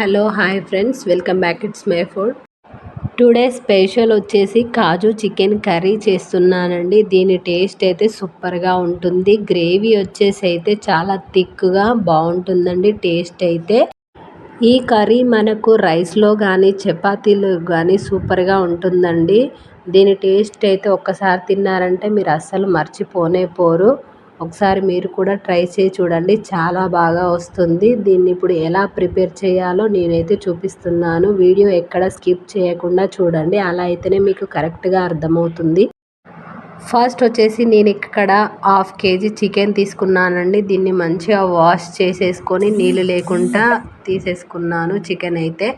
Hello hi friends. Welcome back. It's my food. Today special వచ్చేసి kaju chicken curry చేస్తున్నానండి. దీని taste అయితే సూపర్గా ఉంటుంది. గ్రేవీ వచ్చేసి అయితే చాలా థిక్గా బాగుంటుందండి టేస్ట్ అయితే. ఈ కర్రీ మనకు రైస్లో కానీ చపాతీలు కానీ సూపర్గా ఉంటుందండి. దీని టేస్ట్ అయితే ఒక్కసారి తిన్నారంటే మీరు అస్సలు మర్చిపోనే పోరు. ఒకసారి మీరు కూడా ట్రై చేసి చూడండి. చాలా బాగా వస్తుంది. దీన్ని ఇప్పుడు ఎలా ప్రిపేర్ చేయాలో నేనైతే చూపిస్తున్నాను. వీడియో ఎక్కడ స్కిప్ చేయకుండా చూడండి. అలా అయితేనే మీకు కరెక్ట్గా అర్థమవుతుంది. ఫస్ట్ వచ్చేసి నేను ఇక్కడ హాఫ్ కేజీ చికెన్ తీసుకున్నానండి. దీన్ని మంచిగా వాష్ చేసేసుకొని నీళ్ళు లేకుండా తీసేసుకున్నాను చికెన్ అయితే.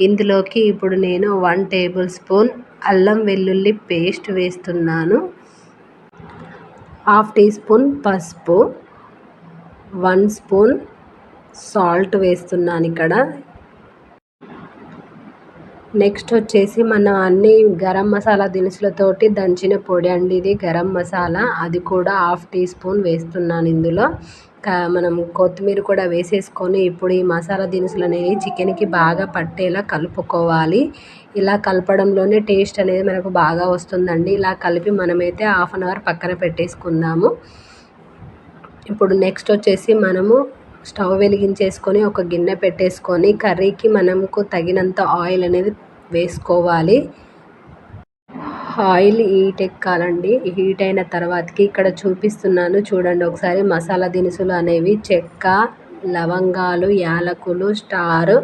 ఇందులోకి ఇప్పుడు నేను వన్ టేబుల్ స్పూన్ అల్లం వెల్లుల్లి పేస్ట్ వేస్తున్నాను. హాఫ్ టీ స్పూన్ పసుపు వన్ స్పూన్ సాల్ట్ వేస్తున్నాను ఇక్కడ నెక్స్ట్ వచ్చేసి మనం అన్ని గరం మసాలా దినుసులతోటి దంచిన పొడి అండి ఇది గరం మసాలా. అది కూడా హాఫ్ టీ స్పూన్ వేస్తున్నాను ఇందులో. మనం కొత్తిమీర కూడా వేసేసుకొని ఇప్పుడు ఈ మసాలా దినుసులు అనేవి చికెన్కి బాగా పట్టేలా కలుపుకోవాలి. ఇలా కలపడంలోనే టేస్ట్ అనేది మనకు బాగా వస్తుందండి. ఇలా కలిపి మనమైతే హాఫ్ అన్ అవర్ పక్కన పెట్టేసుకుందాము. ఇప్పుడు నెక్స్ట్ వచ్చేసి మనము స్టవ్ వెలిగించేసుకొని ఒక గిన్నె పెట్టేసుకొని కర్రీకి మనకు తగినంత ఆయిల్ అనేది వేసుకోవాలి. ఆయిల్ హీట్ ఎక్కాలండి హీట్ అయిన తర్వాతకి ఇక్కడ చూపిస్తున్నాను చూడండి ఒకసారి. మసాలా దినుసులు అనేవి చెక్క లవంగాలు యాలకులు స్టార్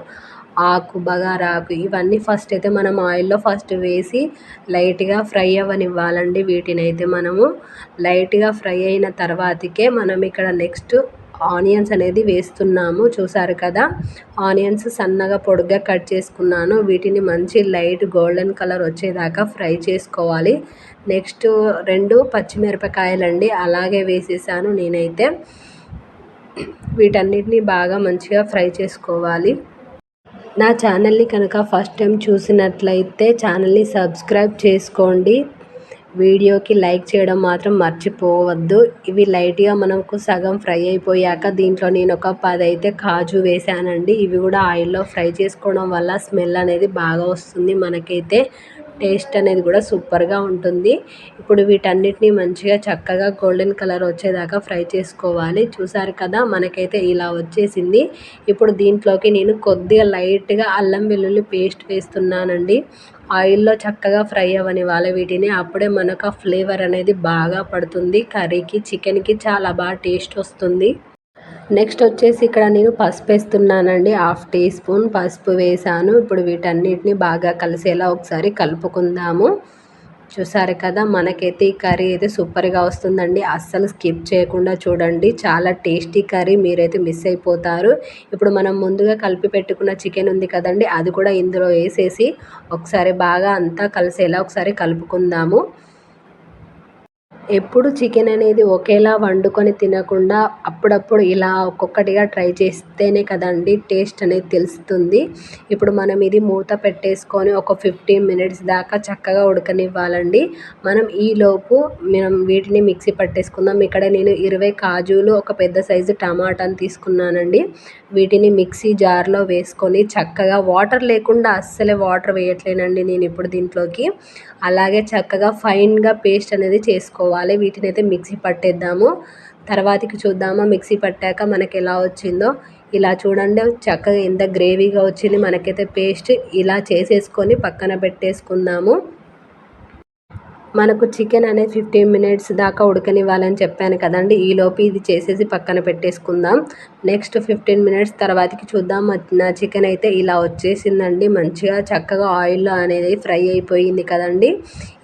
ఆకు బగారాకు ఇవన్నీ ఫస్ట్ అయితే మనం ఆయిల్లో ఫస్ట్ వేసి లైట్గా ఫ్రై అవ్వనివ్వాలండి వీటిని అయితే మనము. లైట్గా ఫ్రై అయిన తర్వాతకే మనం ఇక్కడ నెక్స్ట్ ఆనియన్స్ అనేది వేస్తున్నాము. చూసారు కదా? ఆనియన్స్ సన్నగా పొడుగ్గా కట్ చేసుకున్నాను. వీటిని మంచి లైట్ గోల్డెన్ కలర్ వచ్చేదాకా ఫ్రై చేసుకోవాలి. నెక్స్ట్ రెండు పచ్చిమిరపకాయలండి. అలాగే వేసేసాను నేనైతే. వీటన్నిటిని బాగా మంచిగా ఫ్రై చేసుకోవాలి. నా ఛానల్ని కనుక ఫస్ట్ టైం చూసినట్లయితే ఛానల్ని సబ్స్క్రైబ్ చేసుకోండి. వీడియోకి లైక్ చేయడం మాత్రం మర్చిపోవద్దు. ఇవి లైట్గా మనకు సగం ఫ్రై అయిపోయాక దీంట్లో నేను ఒక పది అయితే కాజు వేసానండి ఇవి కూడా ఆయిల్లో ఫ్రై చేసుకోవడం వల్ల స్మెల్ అనేది బాగా వస్తుంది మనకైతే. టేస్ట్ అనేది కూడా సూపర్గా ఉంటుంది. ఇప్పుడు వీటన్నిటిని మంచిగా చక్కగా గోల్డెన్ కలర్ వచ్చేదాకా ఫ్రై చేసుకోవాలి. చూసారు కదా మనకైతే ఇలా వచ్చేసింది. ఇప్పుడు దీంట్లోకి నేను కొద్దిగా లైట్గా అల్లం వెల్లుల్లి పేస్ట్ వేస్తున్నానండి. ఆయిల్లో చక్కగా ఫ్రై అవ్వని వాళ్ళ వీటిని. అప్పుడే మనకు ఆ ఫ్లేవర్ అనేది బాగా పడుతుంది. కర్రీకి చికెన్కి చాలా బాగా టేస్ట్ వస్తుంది. నెక్స్ట్ వచ్చేసి ఇక్కడ నేను పసుపు వేస్తున్నానండి. హాఫ్ టీ స్పూన్ పసుపు వేసాను. ఇప్పుడు వీటన్నిటిని బాగా కలిసేలా ఒకసారి కలుపుకుందాము. చూసారు కదా మనకైతే ఈ కర్రీ అయితే సూపర్గా వస్తుందండి. అస్సలు స్కిప్ చేయకుండా చూడండి. చాలా టేస్టీ కర్రీ మీరైతే మిస్ అయిపోతారు. ఇప్పుడు మనం ముందుగా కలిపి పెట్టుకున్న చికెన్ ఉంది కదండి అది కూడా ఇందులో వేసేసి ఒకసారి బాగా అంతా కలిసేలా ఒకసారి కలుపుకుందాము. ఎప్పుడు చికెన్ అనేది ఒకేలా వండుకొని తినకుండా అప్పుడప్పుడు ఇలా ఒక్కొక్కటిగా ట్రై చేస్తేనే కదండి టేస్ట్ అనేది తెలుస్తుంది. ఇప్పుడు మనం ఇది మూత పెట్టేసుకొని ఒక ఫిఫ్టీన్ మినిట్స్ దాకా చక్కగా ఉడకనివ్వాలండి. మనం ఈలోపు మనం వీటిని మిక్సీ పట్టేసుకుందాం. ఇక్కడ నేను ఇరవై కాజులు ఒక పెద్ద సైజు టమాటాని తీసుకున్నానండి. వీటిని మిక్సీ జార్లో వేసుకొని చక్కగా వాటర్ లేకుండా అస్సలే వాటర్ వేయట్లేనండి నేను ఇప్పుడు దీంట్లోకి. అలాగే చక్కగా ఫైన్గా పేస్ట్ అనేది చేసుకోవాలి. వీటిని అయితే మిక్సీ పట్టేద్దాము. తర్వాతకి చూద్దామా మిక్సీ పట్టాక మనకి ఎలా వచ్చిందో. ఇలా చూడండి. చక్కగా ఎంత గ్రేవీగా వచ్చింది. మనకైతే పేస్ట్ ఇలా చేసేసుకొని పక్కన పెట్టేసుకుందాము. మనకు చికెన్ అనేది ఫిఫ్టీన్ మినిట్స్ దాకా ఉడకనివ్వాలని చెప్పాను కదండి. ఈలోపు ఇది చేసేసి పక్కన పెట్టేసుకుందాం. నెక్స్ట్ ఫిఫ్టీన్ మినిట్స్ తర్వాతకి చూద్దాం. నా చికెన్ అయితే ఇలా వచ్చేసిందండి. మంచిగా చక్కగా ఆయిల్లో అనేది ఫ్రై అయిపోయింది కదండి.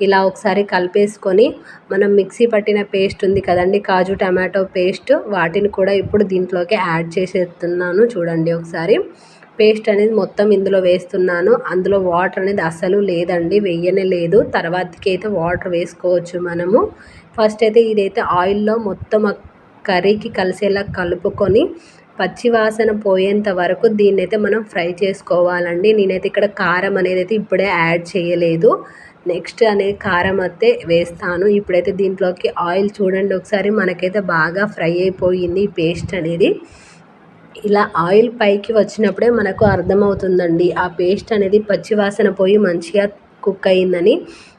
ఇలా ఒకసారి కలిపేసుకొని మనం మిక్సీ పట్టిన పేస్ట్ ఉంది కదండి కాజు టమాటో పేస్ట్ వాటిని కూడా ఇప్పుడు దీంట్లోకి యాడ్ చేసేస్తున్నాను. చూడండి ఒకసారి. పేస్ట్ అనేది మొత్తం ఇందులో వేస్తున్నాను. అందులో వాటర్ అనేది అసలు లేదండి వెయ్యనే లేదు. తర్వాతకి అయితే వాటర్ వేసుకోవచ్చు మనము. ఫస్ట్ అయితే ఇదైతే ఆయిల్లో మొత్తం కర్రీకి కలిసేలా కలుపుకొని పచ్చివాసన పోయేంత వరకు దీన్ని అయితే మనం ఫ్రై చేసుకోవాలండి. నేనైతే ఇక్కడ కారం అనేది అయితే ఇప్పుడే యాడ్ చేయలేదు. నెక్స్ట్ అనేది కారం అయితే వేస్తాను. ఇప్పుడైతే దీంట్లోకి ఆయిల్ చూడండి ఒకసారి మనకైతే బాగా ఫ్రై అయిపోయింది ఈ పేస్ట్ అనేది. ఇలా ఆయిల్ పైకి వచ్చినప్పుడే మనకు అర్థమవుతుందండి. ఆ పేస్ట్ అనేది పచ్చివాసన పోయి మంచిగా కుక్ అయిందని.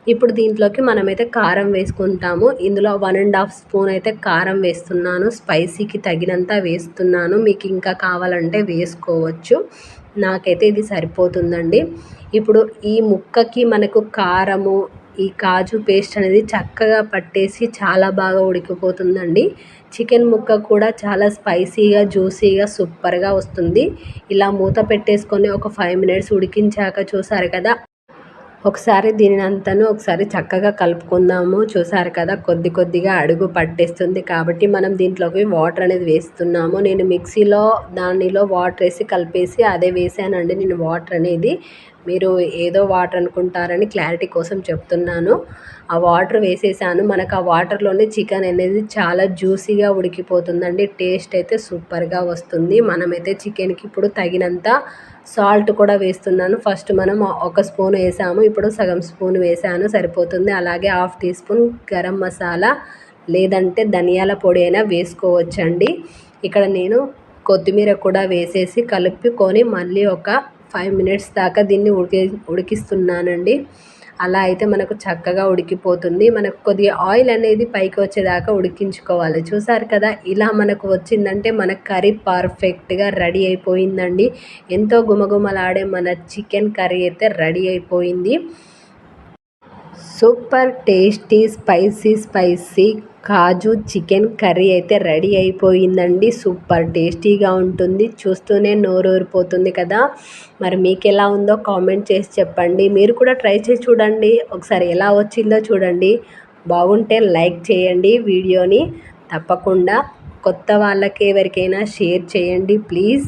ఇప్పుడు దీంట్లోకి మనమైతే కారం వేసుకుంటాము. ఇందులో వన్ అండ్ హాఫ్ స్పూన్ అయితే కారం వేస్తున్నాను. స్పైసీకి తగినంత వేస్తున్నాను. మీకు ఇంకా కావాలంటే వేసుకోవచ్చు. నాకైతే ఇది సరిపోతుందండి. ఇప్పుడు ఈ ముక్కకి మనకు కారము ఈ కాజు పేస్ట్ అనేది చక్కగా పట్టేసి చాలా బాగా ఉడికిపోతుందండి. చికెన్ ముక్క కూడా చాలా స్పైసీగా జ్యూసీగా సూపర్గా వస్తుంది. ఇలా మూత పెట్టేసుకొని ఒక ఫైవ్ మినిట్స్ ఉడికించాక చూసారు కదా? ఒకసారి దీనిని అంతాను ఒకసారి చక్కగా కలుపుకుందాము. చూసారు కదా? కొద్ది కొద్దిగా అడుగు పట్టేస్తుంది కాబట్టి మనం దీంట్లోకి వాటర్ అనేది వేస్తున్నాము. నేను మిక్సీలో దానిలో వాటర్ వేసి కలిపేసి అదే వేసానండి. నేను వాటర్ అనేది మీరు ఏదో వాటర్ అనుకుంటారని క్లారిటీ కోసం చెప్తున్నాను. ఆ వాటర్ వేసేసాను. మనకు ఆ వాటర్లోనే చికెన్ అనేది చాలా జ్యూసీగా ఉడికిపోతుందండి. టేస్ట్ అయితే సూపర్గా వస్తుంది. మనమైతే చికెన్కి ఇప్పుడు తగినంత సాల్ట్ కూడా వేస్తున్నాను. ఫస్ట్ మనం ఒక స్పూన్ వేసాము. ఇప్పుడు సగం స్పూన్ వేసాను. సరిపోతుంది. అలాగే half teaspoon garam masala లేదంటే ధనియాల పొడి అయినా వేసుకోవచ్చండి. ఇక్కడ నేను కొత్తిమీర కూడా వేసేసి కలుపుకొని మళ్ళీ ఒక ఫైవ్ మినిట్స్ దాకా దీన్ని ఉడికి ఉడికిస్తున్నానండి. అలా అయితే మనకు చక్కగా ఉడికిపోతుంది. మనకు కొద్దిగా ఆయిల్ అనేది పైకి వచ్చేదాకా ఉడికించుకోవాలి. చూసారు కదా ఇలా మనకు వచ్చిందంటే మన కర్రీ పర్ఫెక్ట్గా రెడీ అయిపోయిందండి. ఎంతో గుమగుమలాడే మన చికెన్ కర్రీ అయితే రెడీ అయిపోయింది. Super tasty spicy spicy kaju chicken curry అయితే రెడీ అయిపోయిందండి. సూపర్ టేస్టీగా ఉంటుంది. చూస్తూనే నోరూరిపోతుంది కదా. మరి మీకు ఎలా ఉందో కామెంట్ చేసి చెప్పండి. మీరు కూడా ట్రై చేసి చూడండి. ఒకసారి ఎలా వచ్చిందో చూడండి. బాగుంటే లైక్ చేయండి వీడియోని. తప్పకుండా కొత్త వాళ్ళకి ఎవరికైనా షేర్ చేయండి ప్లీజ్.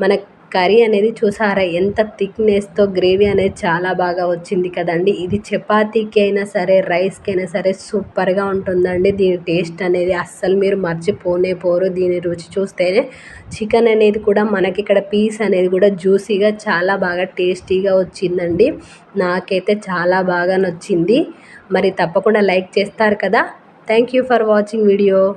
మన కర్రీ అనేది చూసారా? ఎంత థిక్నెస్తో గ్రేవీ అనేది చాలా బాగా వచ్చింది కదండి. ఇది చపాతీకి అయినా సరే రైస్కి అయినా సరే సూపర్గా ఉంటుందండి. దీని టేస్ట్ అనేది అస్సలు మీరు మర్చిపోనే పోరు. దీని రుచి చూస్తేనే చికెన్ అనేది కూడా మనకి ఇక్కడ పీస్ అనేది కూడా జ్యూసీగా చాలా బాగా టేస్టీగా వచ్చిందండి. నాకైతే చాలా బాగా నచ్చింది. మరి తప్పకుండా లైక్ చేస్తారు కదా. Thank you for watching video.